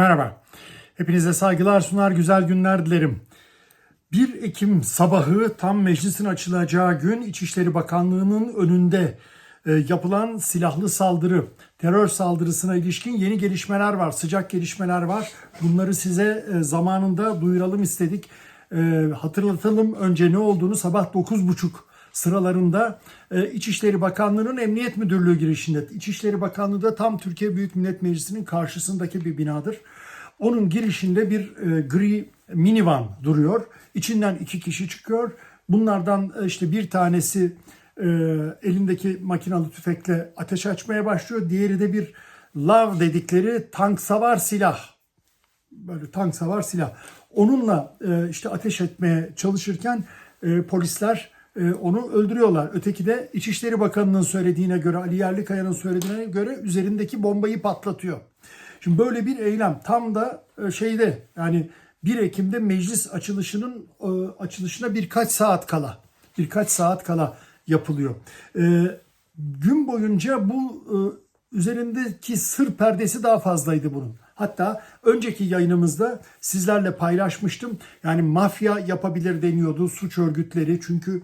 Merhaba. Hepinize saygılar sunar, güzel günler dilerim. 1 Ekim sabahı tam meclisin açılacağı gün İçişleri Bakanlığı'nın önünde e, yapılan silahlı saldırı, terör saldırısına ilişkin yeni gelişmeler var, sıcak gelişmeler var. Bunları size e, zamanında duyuralım istedik. E, hatırlatalım önce ne olduğunu sabah 9.30 sıralarında e, İçişleri Bakanlığı'nın Emniyet Müdürlüğü girişinde. İçişleri Bakanlığı da tam Türkiye Büyük Millet Meclisi'nin karşısındaki bir binadır. Onun girişinde bir e, gri minivan duruyor. İçinden iki kişi çıkıyor. Bunlardan e, işte bir tanesi elindeki makinalı tüfekle ateş açmaya başlıyor. Diğeri de bir lav dedikleri tank savar silah. Böyle tank savar silah. Onunla işte ateş etmeye çalışırken e, polisler onu öldürüyorlar. Öteki de İçişleri Bakanı'nın söylediğine göre, Ali Yerlikaya'nın söylediğine göre üzerindeki bombayı patlatıyor. Şimdi böyle bir eylem tam da e, şeyde yani 1 Ekim'de meclis açılışının e, açılışına birkaç saat kala birkaç saat kala yapılıyor. E, gün boyunca bu e, üzerindeki sır perdesi daha fazlaydı bunun. Hatta önceki yayınımızda sizlerle paylaşmıştım. Yani mafya yapabilir deniyordu suç örgütleri. Çünkü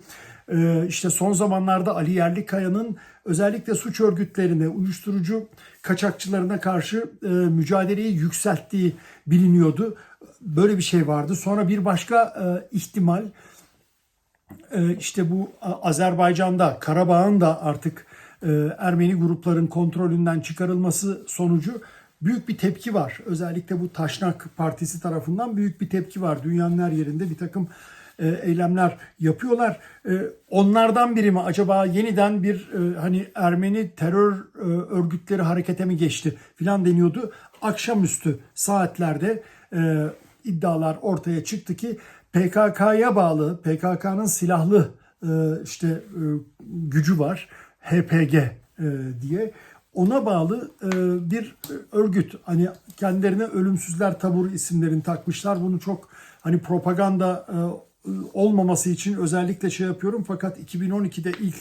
e, işte son zamanlarda Ali Yerlikaya'nın özellikle suç örgütlerine, uyuşturucu kaçakçılarına karşı e, mücadeleyi yükselttiği biliniyordu. Böyle bir şey vardı. Sonra bir başka e, ihtimal işte bu Azerbaycan'da, Karabağ'ın da artık Ermeni grupların kontrolünden çıkarılması sonucu büyük bir tepki var. Özellikle bu Taşnak Partisi tarafından büyük bir tepki var. Dünyanın her yerinde bir takım e, eylemler yapıyorlar. E, onlardan biri mi acaba yeniden bir e, hani Ermeni terör örgütleri harekete mi geçti filan deniyordu. Akşamüstü saatlerde iddialar ortaya çıktı ki PKK'ya bağlı PKK'nın silahlı işte gücü var HPG diye ona bağlı e, bir örgüt. Hani kendilerine ölümsüzler taburu isimlerini takmışlar. Bunu çok hani propaganda e, olmaması için özellikle şey yapıyorum. Fakat 2012'de ilk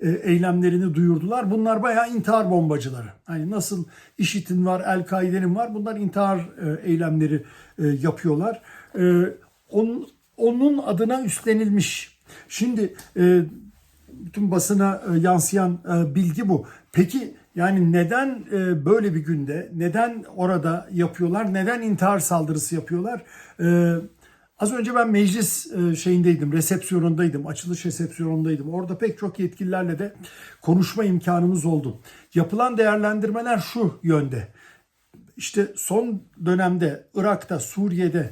e, eylemlerini duyurdular. Bunlar bayağı intihar bombacıları. Hani nasıl IŞİD'in var, El-Kaide'nin var. Bunlar intihar eylemleri yapıyorlar. Onun, onun adına üstlenilmiş. Şimdi bütün basına yansıyan bilgi bu. Peki yani neden e, böyle bir günde, neden orada yapıyorlar, neden intihar saldırısı yapıyorlar? E, az önce ben meclis e, şeyindeydim, resepsiyonundaydım, açılış resepsiyonundaydım. Orada pek çok yetkililerle de konuşma imkanımız oldu. Yapılan değerlendirmeler şu yönde. İşte son dönemde Irak'ta, Suriye'de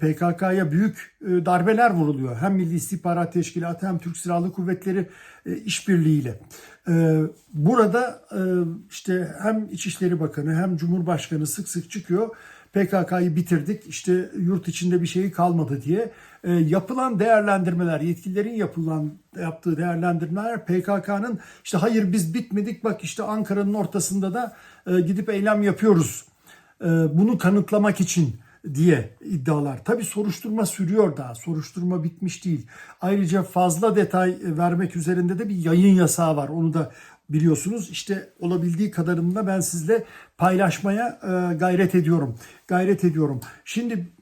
PKK'ya büyük darbeler vuruluyor. Hem Milli İstihbarat Teşkilatı hem Türk Silahlı Kuvvetleri işbirliğiyle. Burada işte hem İçişleri Bakanı hem Cumhurbaşkanı sık sık çıkıyor. PKK'yı bitirdik. İşte yurt içinde bir şeyi kalmadı diye. Yapılan değerlendirmeler yetkililerin yapılan yaptığı değerlendirmeler PKK'nın işte hayır biz bitmedik bak işte Ankara'nın ortasında da gidip eylem yapıyoruz. Bunu kanıtlamak için diye iddialar. Tabi soruşturma sürüyor daha. Soruşturma bitmiş değil. Ayrıca fazla detay vermek üzerinde de bir yayın yasağı var. Onu da biliyorsunuz. İşte olabildiği kadarını ben sizle paylaşmaya e, gayret ediyorum. Gayret ediyorum. Şimdi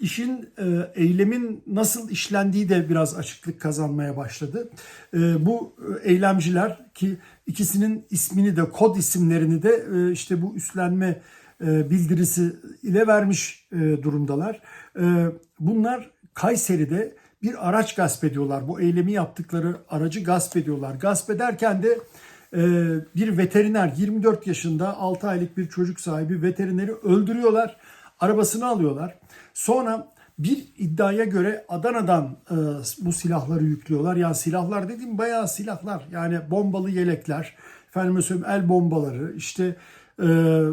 işin e, eylemin nasıl işlendiği de biraz açıklık kazanmaya başladı. E, bu eylemciler ki ikisinin ismini de kod isimlerini de işte bu üstlenme bildirisi ile vermiş durumdalar. Bunlar Kayseri'de bir araç gasp ediyorlar. Bu eylemi yaptıkları aracı gasp ediyorlar. Gasp ederken de bir veteriner 24 yaşında 6 aylık bir çocuk sahibi veterineri öldürüyorlar. Arabasını alıyorlar. Sonra bir iddiaya göre Adana'dan e, bu silahları yüklüyorlar. Yani silahlar dediğim bayağı silahlar. Yani bombalı yelekler, efendim söyleyeyim el bombaları, işte e,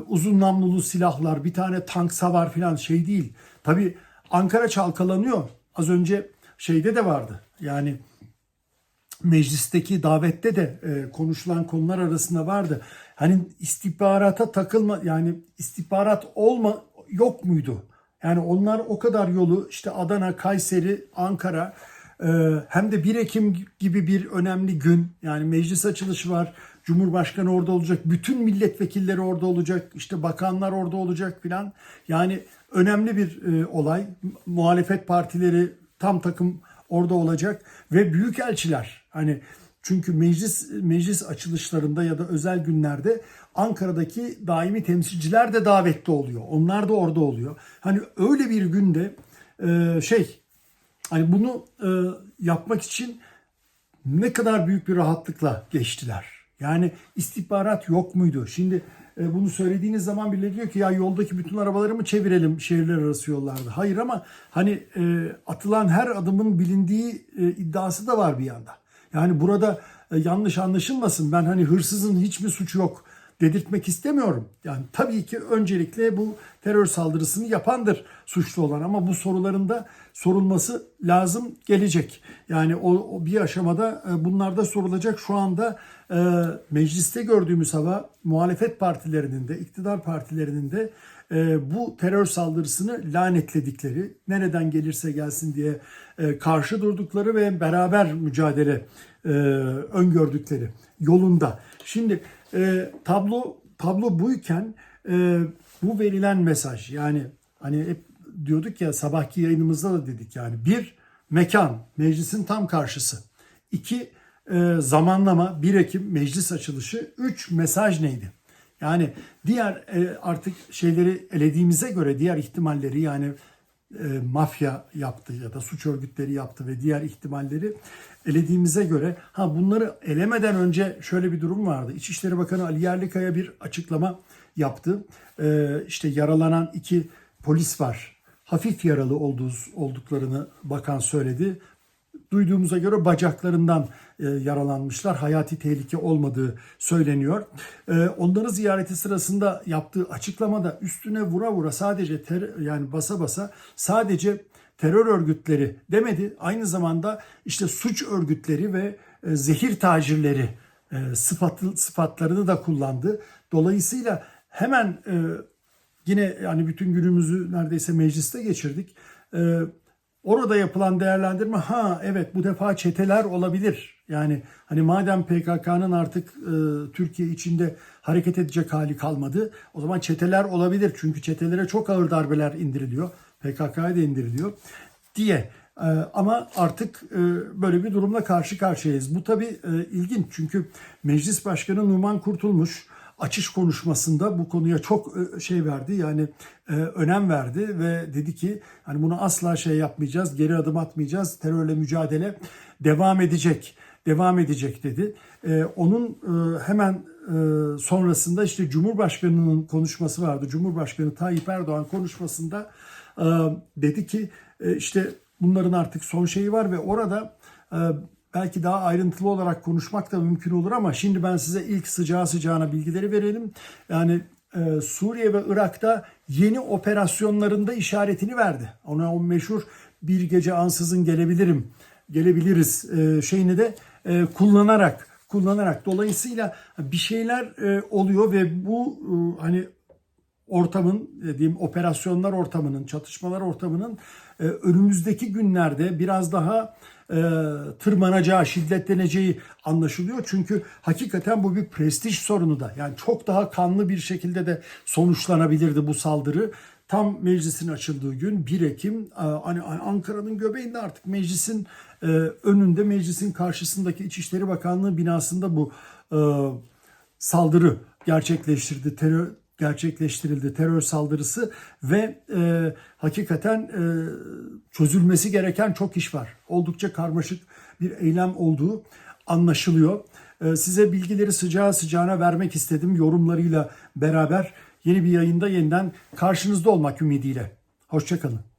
uzun namlulu silahlar, bir tane tank savar falan şey değil. Tabi Ankara çalkalanıyor. Az önce şeyde de vardı. Yani meclisteki davette de e, konuşulan konular arasında vardı. Hani istihbarata takılma yani istihbarat olma yok muydu? Yani onlar o kadar yolu işte Adana, Kayseri, Ankara e, hem de 1 Ekim gibi bir önemli gün yani meclis açılışı var. Cumhurbaşkanı orada olacak, bütün milletvekilleri orada olacak, işte bakanlar orada olacak filan. Yani önemli bir e, olay. Muhalefet partileri tam takım orada olacak ve büyükelçiler hani çünkü meclis meclis açılışlarında ya da özel günlerde Ankara'daki daimi temsilciler de davetli oluyor. Onlar da orada oluyor. Hani öyle bir günde e, şey hani bunu e, yapmak için ne kadar büyük bir rahatlıkla geçtiler. Yani istihbarat yok muydu? Şimdi e, bunu söylediğiniz zaman bile diyor ki ya yoldaki bütün arabaları mı çevirelim şehirler arası yollarda? Hayır ama hani e, atılan her adımın bilindiği e, iddiası da var bir yanda. Yani burada e, yanlış anlaşılmasın. Ben hani hırsızın hiçbir suçu yok dedirtmek istemiyorum. Yani tabii ki öncelikle bu terör saldırısını yapandır suçlu olan ama bu sorularında sorulması lazım gelecek. Yani o, o bir aşamada e, bunlar da sorulacak. Şu anda e, mecliste gördüğümüz hava muhalefet partilerinin de iktidar partilerinin de e, bu terör saldırısını lanetledikleri, nereden gelirse gelsin diye e, karşı durdukları ve beraber mücadele e, öngördükleri yolunda. Şimdi e, tablo tablo buyken e, bu verilen mesaj yani hani hep diyorduk ya sabahki yayınımızda da dedik yani bir mekan meclisin tam karşısı. iki e, zamanlama 1 Ekim meclis açılışı. Üç mesaj neydi? Yani diğer e, artık şeyleri elediğimize göre diğer ihtimalleri yani e, mafya yaptı ya da suç örgütleri yaptı ve diğer ihtimalleri elediğimize göre ha bunları elemeden önce şöyle bir durum vardı. İçişleri Bakanı Ali Yerlikaya bir açıklama yaptı. E, işte yaralanan iki polis var. Hafif yaralı olduğu, olduklarını bakan söyledi. Duyduğumuza göre bacaklarından e, yaralanmışlar. Hayati tehlike olmadığı söyleniyor. E, onların ziyareti sırasında yaptığı açıklamada üstüne vura vura sadece ter, yani basa basa sadece terör örgütleri demedi. Aynı zamanda işte suç örgütleri ve e, zehir tacirleri e, sıfatı, sıfatlarını da kullandı. Dolayısıyla hemen e, yine yani bütün günümüzü neredeyse mecliste geçirdik. E, Orada yapılan değerlendirme ha evet bu defa çeteler olabilir. Yani hani madem PKK'nın artık e, Türkiye içinde hareket edecek hali kalmadı o zaman çeteler olabilir. Çünkü çetelere çok ağır darbeler indiriliyor. PKK'ya da indiriliyor diye. E, ama artık e, böyle bir durumla karşı karşıyayız. Bu tabii e, ilginç çünkü Meclis Başkanı Numan Kurtulmuş açış konuşmasında bu konuya çok e, şey verdi yani e, önem verdi ve dedi ki hani bunu asla şey yapmayacağız geri adım atmayacağız terörle mücadele devam edecek devam edecek dedi. E, onun hemen sonrasında işte Cumhurbaşkanı'nın konuşması vardı. Cumhurbaşkanı Tayyip Erdoğan konuşmasında dedi ki işte bunların artık son şeyi var ve orada belki daha ayrıntılı olarak konuşmak da mümkün olur ama şimdi ben size ilk sıcağı sıcağına bilgileri verelim. Yani e, Suriye ve Irak'ta yeni operasyonlarında işaretini verdi. Ona o meşhur bir gece ansızın gelebilirim, gelebiliriz e, şeyini de e, kullanarak kullanarak dolayısıyla bir şeyler e, oluyor ve bu e, hani ortamın dediğim operasyonlar ortamının, çatışmalar ortamının e, önümüzdeki günlerde biraz daha tırmanacağı, şiddetleneceği anlaşılıyor. Çünkü hakikaten bu bir prestij sorunu da. Yani çok daha kanlı bir şekilde de sonuçlanabilirdi bu saldırı. Tam meclisin açıldığı gün 1 Ekim e, hani Ankara'nın göbeğinde artık meclisin e, önünde meclisin karşısındaki İçişleri Bakanlığı binasında bu e, saldırı gerçekleştirdi. Terör gerçekleştirildi terör saldırısı ve e, hakikaten e, çözülmesi gereken çok iş var. Oldukça karmaşık bir eylem olduğu anlaşılıyor. E, size bilgileri sıcağı sıcağına vermek istedim yorumlarıyla beraber yeni bir yayında yeniden karşınızda olmak ümidiyle. Hoşçakalın.